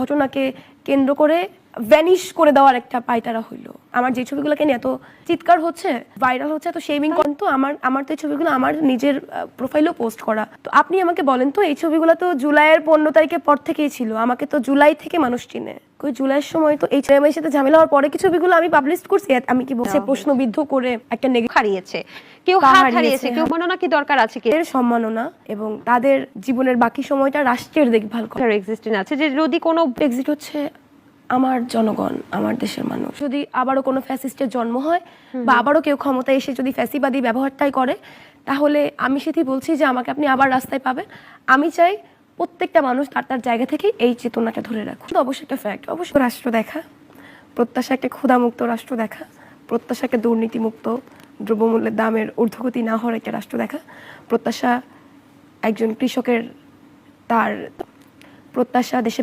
ঘটনাকে কেন্দ্র করে ভ্যানিশ করে দেওয়ার একটা পায়তারা হইল। আমার যে ছবিগুলোকে নিয়ে এত চিৎকার হচ্ছে ভাইরাল হচ্ছে, এত শেমিং কন তো, আমার আমার তো এই ছবিগুলো আমার নিজের প্রোফাইলেও পোস্ট করা। তো আপনি আমাকে বলেন তো, এই ছবিগুলো তো জুলাইয়ের পনেরো তারিখের পর থেকেই ছিল, আমাকে তো জুলাই থেকে মানুষ চিনে। জুলাইয়ের সময় তো এই ছেলেমেয়ের সাথে ঝামেলা হওয়ার পরে কি ছবিগুলো আমি পাবলিশ করছি। আমি কি বলছি প্রশ্নবিদ্ধ করে একটা হারিয়েছে। কেউ হাত হারিয়েছে, কেউ হ্যাঁ। মনোনা কি দরকার আছে কি? এর সম্মাননা এবং তাদের জীবনের বাকি সময়টা রাষ্ট্রের দেখভাল করা। এক্সিস্টেন্ট আছে যে যদি কোনো এক্সিট হচ্ছে আমার জনগণ আমার দেশের মানুষ। যদি আবারও কোনো ফ্যাসিস্টের জন্ম হয় বা আবারও কেউ ক্ষমতায় এসে যদি ফ্যাসিবাদী ব্যবহারটাই করে তাহলে আমি সেটি বলছি যে আমাকে আপনি আবার রাস্তায় পাবেন। আমি চাই প্রত্যেকটা মানুষ তার তার জায়গা থেকে এই চেতনাটা ধরে রাখুন অবশ্যই একটা ফ্যাক্ট অবশ্যই রাষ্ট্র দেখা প্রত্যাশা একটা ক্ষুধামুক্ত রাষ্ট্র দেখা প্রত্যাশা একটা দুর্নীতিমুক্ত, দ্রব্যমূল্যের দামের ঊর্ধ্বগতি না হওয়ার একটা রাষ্ট্র দেখা, প্রত্যাশা একজন কৃষকের তার, প্রত্যাশা দেশে